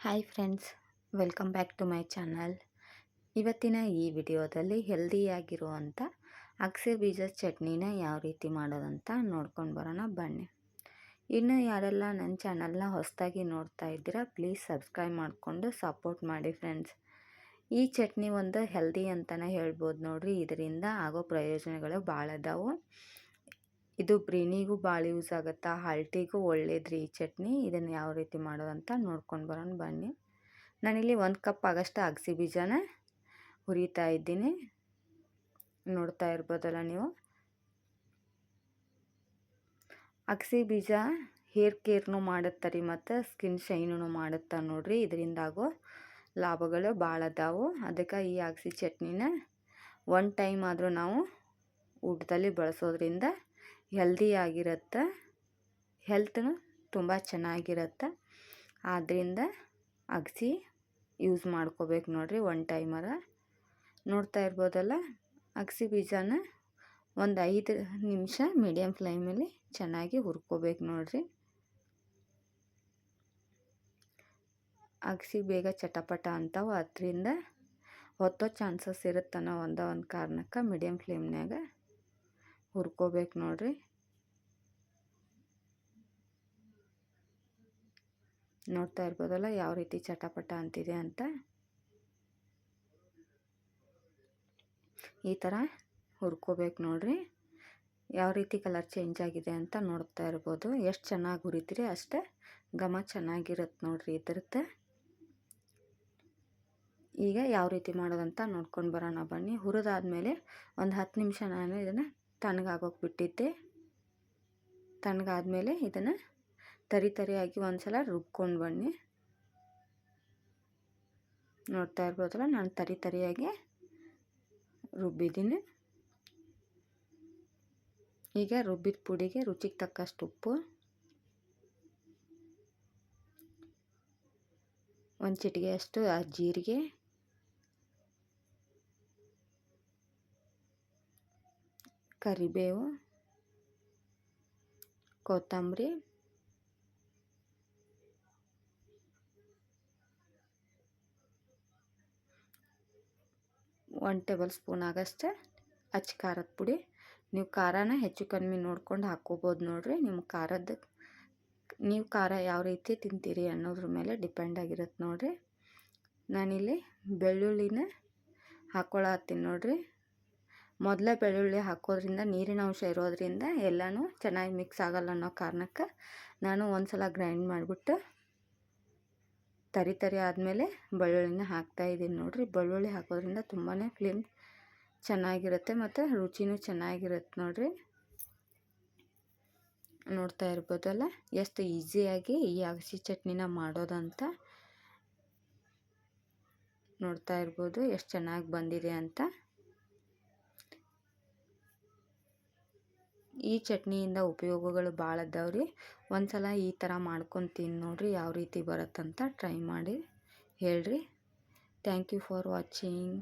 Hi friends, welcome back to my channel. ಇವತ್ತಿನ ಈ ವಿಡಿಯೋದಲ್ಲಿ ಹೆಲ್ದಿಯಾಗಿರುವಂಥ ಅಗಸೆ ಬೀಜದ ಚಟ್ನಿನ ಯಾವ ರೀತಿ ಮಾಡೋದಂತ ನೋಡ್ಕೊಂಡು ಬರೋಣ ಬನ್ನಿ. ಇನ್ನು ಯಾರೆಲ್ಲ ನನ್ನ ಚಾನಲ್ನ ಹೊಸದಾಗಿ ನೋಡ್ತಾ ಇದ್ದೀರಾ, ಪ್ಲೀಸ್ ಸಬ್ಸ್ಕ್ರೈಬ್ ಮಾಡಿಕೊಂಡು ಸಪೋರ್ಟ್ ಮಾಡಿ ಫ್ರೆಂಡ್ಸ್. ಈ ಚಟ್ನಿ ಒಂದು ಹೆಲ್ದಿ ಅಂತಲೇ ಹೇಳ್ಬೋದು ನೋಡಿರಿ. ಇದರಿಂದ ಆಗೋ ಪ್ರಯೋಜನಗಳು ಭಾಳ ಅದಾವು ಇದು ಬ್ರೇನಿಗೂ ಭಾಳ ಯೂಸ್ ಆಗುತ್ತೆ ಹಲ್ಟಿಗೂ ಒಳ್ಳೇದ್ರಿ ಈ ಚಟ್ನಿ. ಇದನ್ನು ಯಾವ ರೀತಿ ಮಾಡೋದಂತ ನೋಡ್ಕೊಂಡು ಬರೋಣ, ಬನ್ನಿ. ನಾನಿಲ್ಲಿ ಒಂದು ಕಪ್ ಆಗಷ್ಟು ಅಗಸಿ ಬೀಜನ ಹುರಿತಾ ಇದ್ದೀನಿ. ನೋಡ್ತಾ ಇರ್ಬೋದಲ್ಲ ನೀವು? ಅಗಸಿ ಬೀಜ ಹೇರ್ ಕೇರ್ನು ಮಾಡುತ್ತಾರೆ ಮತ್ತು ಸ್ಕಿನ್ ಶೈನು ಮಾಡುತ್ತಾ ನೋಡ್ರಿ. ಇದರಿಂದಾಗೋ ಲಾಭಗಳು ಭಾಳ ಅದಾವು. ಅದಕ್ಕೆ ಈ ಅಗಸಿ ಚಟ್ನಿನ ಒನ್ ಟೈಮ್ ಆದರೂ ನಾವು ಊಟದಲ್ಲಿ ಬಳಸೋದ್ರಿಂದ ಹೆಲ್ದಿಯಾಗಿರುತ್ತೆ. ಹೆಲ್ತ್ನು ತುಂಬ ಚೆನ್ನಾಗಿರುತ್ತೆ. ಆದ್ದರಿಂದ ಅಗಸಿ ಯೂಸ್ ಮಾಡ್ಕೋಬೇಕು ನೋಡಿರಿ ಒನ್ ಟೈಮರ. ನೋಡ್ತಾ ಇರ್ಬೋದಲ್ಲ, ಅಗಸಿ ಬೀಜನ ಒಂದು ಐದು ನಿಮಿಷ ಮೀಡಿಯಮ್ ಫ್ಲೇಮಲ್ಲಿ ಚೆನ್ನಾಗಿ ಹುರ್ಕೋಬೇಕು ನೋಡಿರಿ. ಅಗಸಿ ಬೇಗ ಚಟಪಟ ಅಂತಾವೆ. ಅದರಿಂದ ಹೊತ್ತೋ ಚಾನ್ಸಸ್ ಇರುತ್ತನೋ ಒಂದ ಒಂದು ಕಾರಣಕ್ಕೆ ಮೀಡಿಯಮ್ ಫ್ಲೇಮ್ನಾಗ ಹುರ್ಕೋಬೇಕು ನೋಡ್ರಿ. ನೋಡ್ತಾ ಇರ್ಬೋದಲ್ಲ ಯಾವ ರೀತಿ ಚಟಪಟ ಅಂತಿದೆ ಅಂತ. ಈ ಥರ ಹುರ್ಕೋಬೇಕು ನೋಡ್ರಿ. ಯಾವ ರೀತಿ ಕಲರ್ ಚೇಂಜ್ ಆಗಿದೆ ಅಂತ ನೋಡ್ತಾ ಇರ್ಬೋದು. ಎಷ್ಟು ಚೆನ್ನಾಗಿ ಹುರಿತೀರಿ ಅಷ್ಟೇ ಘಮ ಚೆನ್ನಾಗಿರುತ್ತೆ ನೋಡ್ರಿ ಇದ್ರದ್ದು. ಈಗ ಯಾವ ರೀತಿ ಮಾಡೋದಂತ ನೋಡ್ಕೊಂಡು ಬರೋಣ ಬನ್ನಿ. ಹುರಿದಾದ್ಮೇಲೆ ಒಂದು ಹತ್ತು ನಿಮಿಷ ನಾನು ಇದನ್ನು ತಣ್ಣಗಾಗೋಕೆ ಬಿಟ್ಟಿದ್ದೆ. ತಣ್ಣಗಾದ್ಮೇಲೆ ಇದನ್ನು ತರಿ ತರಿಯಾಗಿ ಒಂದು ಸಲ ರುಬ್ಕೊಂಡು ಬನ್ನಿ. ನೋಡ್ತಾ ಇರ್ಬೋದಲ್ಲ, ನಾನು ತರಿ ತರಿಯಾಗಿ ರುಬ್ಬಿದ್ದೀನಿ. ಈಗ ರುಬ್ಬಿದ ಪುಡಿಗೆ ರುಚಿಗೆ ತಕ್ಕಷ್ಟು ಉಪ್ಪು, ಒಂದು ಚಿಟಿಗೆಯಷ್ಟು ಜೀರಿಗೆ, ಕರಿಬೇವು, ಕೊತ್ತಂಬರಿ ಒನ್ ಟೇಬಲ್ ಸ್ಪೂನ್ ಆಗಷ್ಟೇ ಅಚ್ಚ ಖಾರದ ಪುಡಿ. ನೀವು ಖಾರನ ಹೆಚ್ಚು ಕಮ್ಮಿ ನೋಡ್ಕೊಂಡು ಹಾಕ್ಕೋಬೋದು ನೋಡಿರಿ. ನಿಮ್ಮ ಖಾರದ ನೀವು ಖಾರ ಯಾವ ರೀತಿ ತಿಂತೀರಿ ಅನ್ನೋದ್ರ ಮೇಲೆ ಡಿಪೆಂಡ್ ಆಗಿರುತ್ತೆ ನೋಡಿರಿ. ನಾನಿಲ್ಲಿ ಬೆಳ್ಳುಳ್ಳಿನ ಹಾಕ್ಕೊಳತ್ತೀನಿ ನೋಡಿರಿ. ಮೊದಲೇ ಬೆಳ್ಳುಳ್ಳಿ ಹಾಕೋದ್ರಿಂದ ನೀರಿನ ಅಂಶ ಇರೋದ್ರಿಂದ ಎಲ್ಲನೂ ಚೆನ್ನಾಗಿ ಮಿಕ್ಸ್ ಆಗಲ್ಲ ಅನ್ನೋ ಕಾರಣಕ್ಕೆ ನಾನು ಒಂದು ಸಲ ಗ್ರೈಂಡ್ ಮಾಡಿಬಿಟ್ಟು ತರಿ ತರಿ ಆದಮೇಲೆ ಬೆಳ್ಳುಳ್ಳಿನ ಹಾಕ್ತಾಯಿದ್ದೀನಿ ನೋಡಿರಿ. ಬೆಳ್ಳುಳ್ಳಿ ಹಾಕೋದ್ರಿಂದ ತುಂಬಾ ಫ್ಲೇಮ್ ಚೆನ್ನಾಗಿರುತ್ತೆ ಮತ್ತು ರುಚಿನೂ ಚೆನ್ನಾಗಿರುತ್ತೆ ನೋಡಿರಿ. ನೋಡ್ತಾ ಇರ್ಬೋದಲ್ಲ? ಎಷ್ಟು ಈಸಿಯಾಗಿ ಈ ಅಗಸಿ ಚಟ್ನಿನ ಮಾಡೋದಂತ ನೋಡ್ತಾ ಇರ್ಬೋದು. ಎಷ್ಟು ಚೆನ್ನಾಗಿ ಬಂದಿದೆ ಅಂತ. ಈ ಚಟ್ನಿಯಿಂದ ಉಪಯೋಗಗಳು ಭಾಳ ಅದಾವ್ರಿ ಒಂದು ಸಲ ಈ ಥರ ಮಾಡ್ಕೊಂಡು ತಿಂದು ನೋಡಿರಿ ಯಾವ ರೀತಿ ಬರುತ್ತಂತ ಟ್ರೈ ಮಾಡಿ ಹೇಳಿರಿ. Thank you for watching